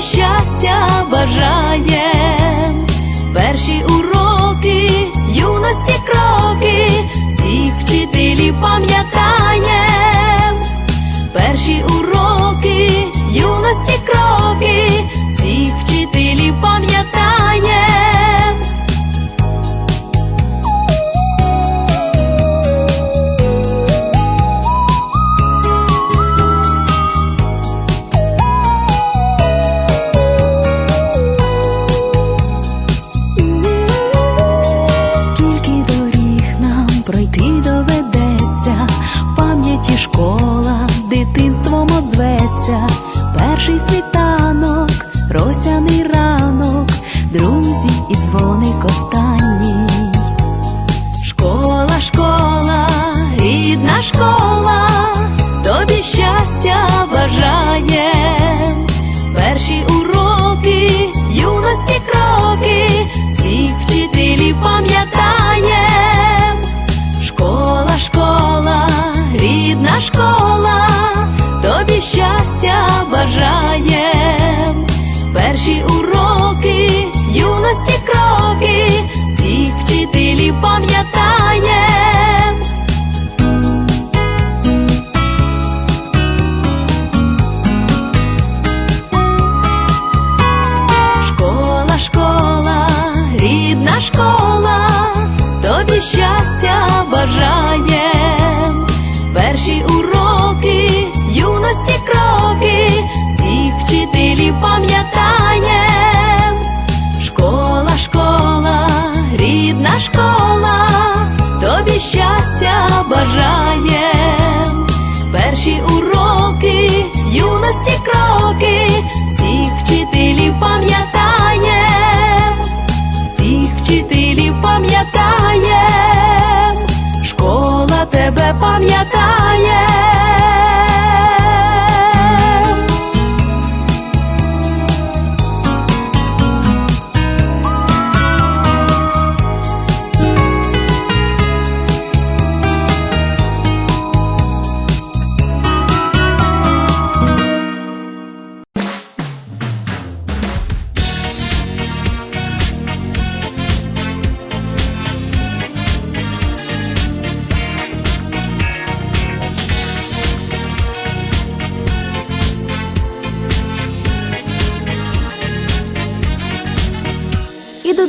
Щастя бажає. Перші уроки, юності кроки, всіх вчителів пам'ятаєм. Перші уроки, світанок, росяний ранок, друзі і дзвоник останній. Школа, школа, рідна школа, тобі щастя бажає. Щастя бажаєм. Перші уроки, юності кроки, всіх вчителів пам'ятаєм. Школа, школа, рідна школа, тобі щастя бажає. Щастя бажає. Перші уроки, юності кроки, всіх вчителів пам'ятаєм, всіх вчителів пам'ятаєм, школа тебе пам'ятає.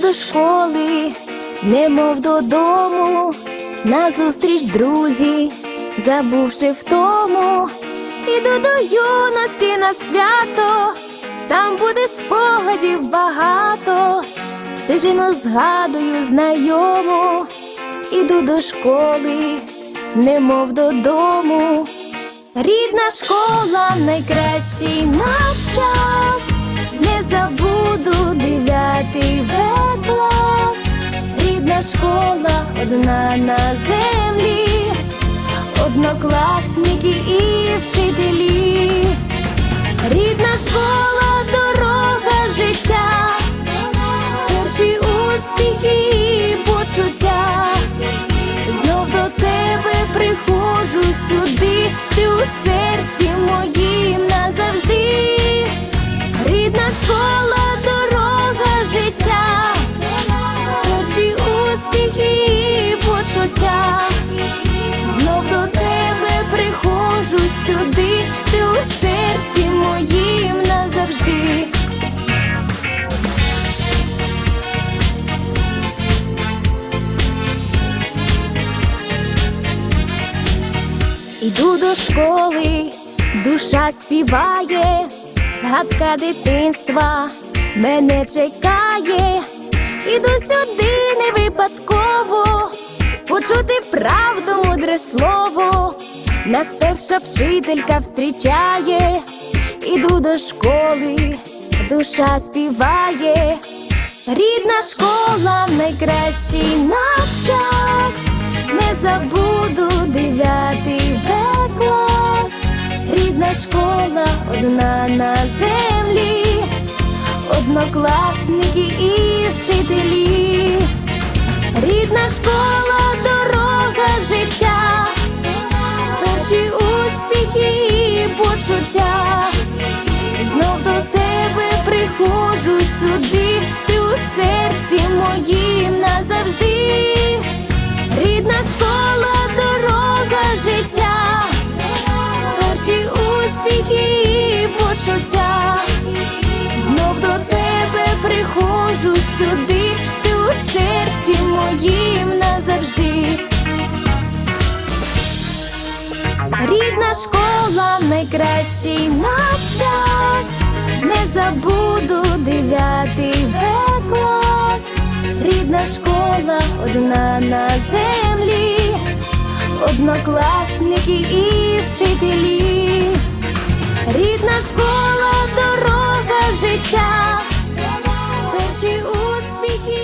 До школи, немов додому, назустріч друзі, забувши втому, іду до юності на свято, там буде спогадів багато, стежину згадую знайому, іду до школи, немов додому. Рідна школа найкращий наш час, одна на землі, однокласники і вчителі. Рідна школа дорога життя, перші успіхи сюди, ти у серці моїм назавжди. Іду до школи, душа співає, згадка дитинства мене чекає. Іду сюди не випадково, почути правду, мудре слово. Нас перша вчителька встрічає, іду до школи, душа співає. Рідна школа найкращий наш час. Не забуду дев'ятий В клас. Рідна школа одна на землі, однокласники і вчителі. Рідна школа, дорога життя, перші успіхи і почуття. Знов до тебе приходжу сюди, ти у серці моїм назавжди. Рідна школа, дорога життя, перші успіхи і почуття. Знов до тебе приходжу сюди, ти у серці моїм Рідна школа найкращий наш час. Не забуду дев'ятий В клас. Рідна школа одна на землі, однокласники і вчителі. Рідна школа, дорога життя, перші успіхи.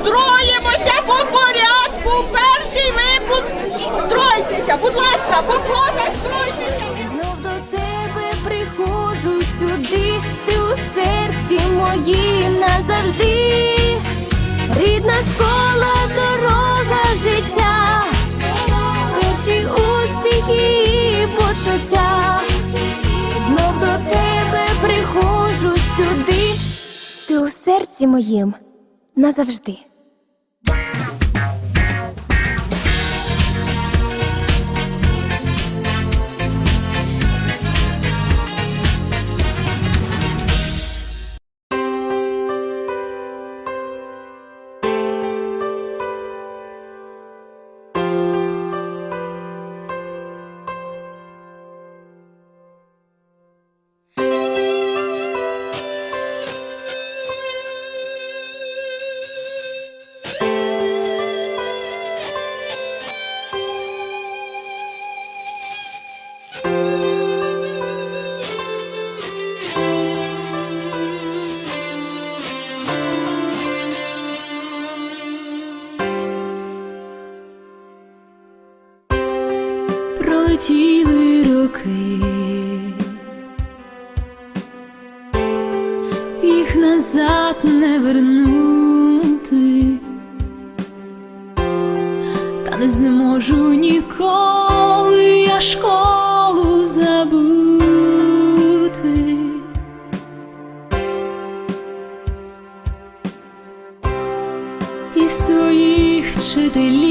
Строїмося по порядку. Перший випуск. Стройтеся, будь ласка, по класах стройтеся. Знов до тебе приходжу сюди, ти у серці моїм назавжди. Рідна школа, дорога життя, перші успіхи і почуття. Знов до тебе приходжу сюди, ти у серці моїм назавжди. Пролетіли роки, їх назад не вернути, та не зможу ніколи я школу забути. І своїх вчителів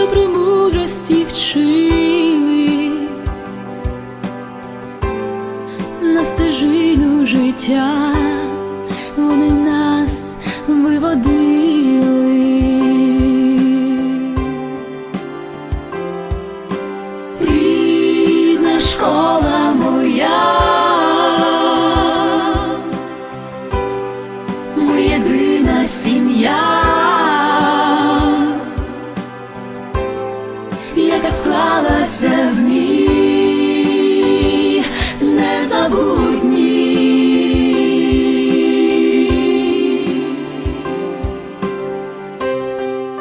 що премудрості вчили. На стежину життя,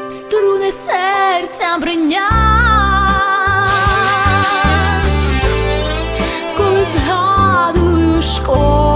струни серця бринять, коли згадую школу.